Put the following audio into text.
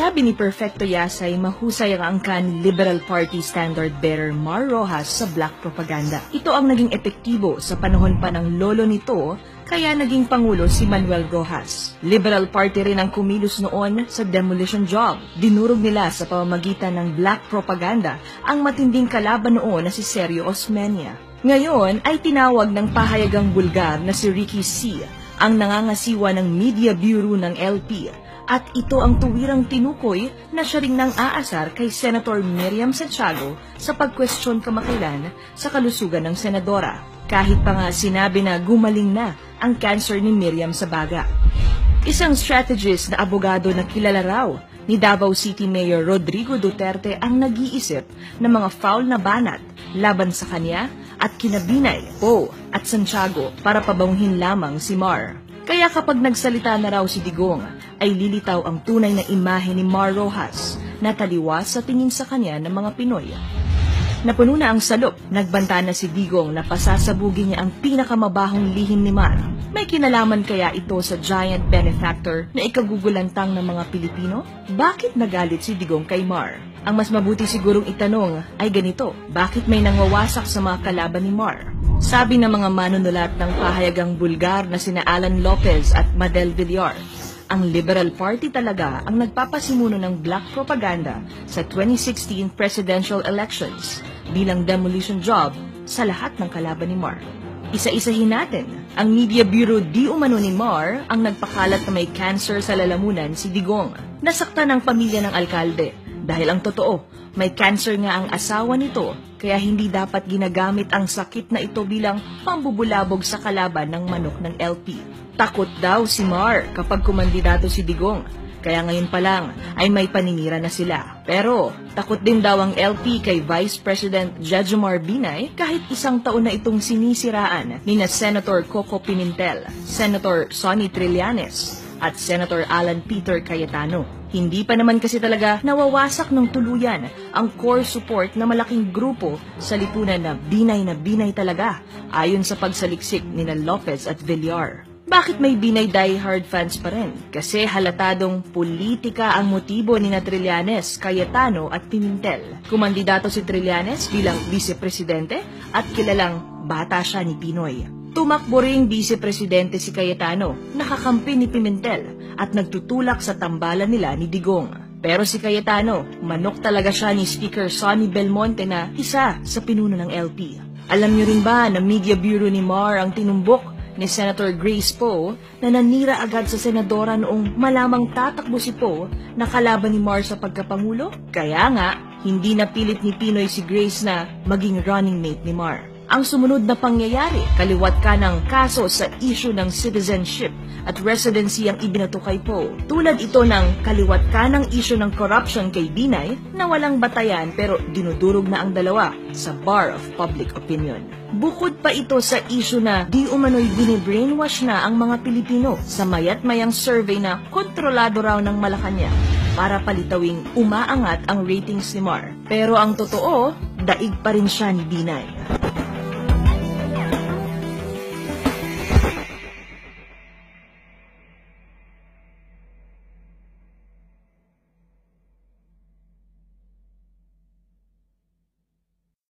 Sabi ni Perfecto Yasay, mahusay ang angka ni Liberal Party standard bearer Mar Rojas sa black propaganda. Ito ang naging epektibo sa panahon pa ng lolo nito, kaya naging pangulo si Manuel Rojas. Liberal Party rin ang kumilos noon sa demolition job. Dinurog nila sa pamamagitan ng black propaganda ang matinding kalaban noon na si Sergio Osmeña. Ngayon ay tinawag ng pahayagang bulgar na si Ricky C ang nangangasiwa ng Media Bureau ng LP at ito ang tuwirang tinukoy na siya ring nang aasar kay Senator Miriam Santiago sa pagkwestiyon kamakailan sa kalusugan ng senadora. Kahit pa nga sinabi na gumaling na ang cancer ni Miriam sa baga. Isang strategist na abogado na kilala raw ni Davao City Mayor Rodrigo Duterte ang nag-iisip ng mga foul na banat laban sa kanya at kinabinay, Po at Santiago para pabauhin lamang si Mar. Kaya kapag nagsalita na raw si Digong, ay lilitaw ang tunay na imahe ni Mar Rojas na taliwas sa tingin sa kanya ng mga Pinoy. Napuno na ang salop, nagbanta na si Digong na pasasabugin niya ang pinakamabahong lihim ni Mar. May kinalaman kaya ito sa giant benefactor na ikagugulantang ng mga Pilipino? Bakit nagalit si Digong kay Mar? Ang mas mabuti sigurong itanong ay ganito, bakit may nangwawasak sa mga kalaban ni Mar? Sabi ng mga manunulat ng pahayagang Bulgar na sina Alan Lopez at Madel Villar, ang Liberal Party talaga ang nagpapasimuno ng black propaganda sa 2016 presidential elections bilang demolition job sa lahat ng kalaban ni Mar. Isa-isahin natin, ang Media Bureau di umano ni Mar ang nagpakalat na may cancer sa lalamunan si Digong. Nasaktan ang pamilya ng alkalde dahil ang totoo, may cancer nga ang asawa nito kaya hindi dapat ginagamit ang sakit na ito bilang pambubulabog sa kalaban ng manok ng LP. Takot daw si Mar kapag kumandidato si Digong. Kaya ngayon pa lang ay may paninira na sila. Pero takot din daw ang LP kay Vice President Jejomar Binay kahit isang taon na itong sinisiraan ni na Senator Coco Pimentel, Senator Sonny Trillanes at Senator Alan Peter Cayetano. Hindi pa naman kasi talaga nawawasak ng tuluyan ang core support na malaking grupo sa lipunan na binay na binay talaga ayon sa pagsaliksik ni na Lopez at Villar. Bakit may binay die-hard fans pa rin? Kasi halatadong politika ang motibo ni Trillanes, Cayetano at Pimentel. Kumandidato si Trillanes bilang vice-presidente at kilalang bata siya ni Pinoy. Tumakbo ring vice-presidente si Cayetano, nakakampi ni Pimentel at nagtutulak sa tambalan nila ni Digong. Pero si Cayetano, manok talaga siya ni Speaker Sonny Belmonte na isa sa pinuno ng LP. Alam niyo rin ba na Media Bureau ni Mar ang tinumbok ni Senator Grace Poe na nanira agad sa senadora noong malamang tatakbo si Poe na kalaban ni Mar sa pagkapangulo? Kaya nga, hindi napilit ni Pinoy si Grace na maging running mate ni Mar. Ang sumunod na pangyayari, kaliwat ka ng kaso sa issue ng citizenship at residency ang ibinato kay Poe. Tulad ito ng kaliwat ka ng issue ng corruption kay Binay na walang batayan pero dinudurog na ang dalawa sa bar of public opinion. Bukod pa ito sa issue na di umano'y binibrainwash na ang mga Pilipino sa mayat mayang survey na kontrolado raw ng Malacanang para palitawing umaangat ang ratings ni Mar. Pero ang totoo, daig pa rin siya ni Binay.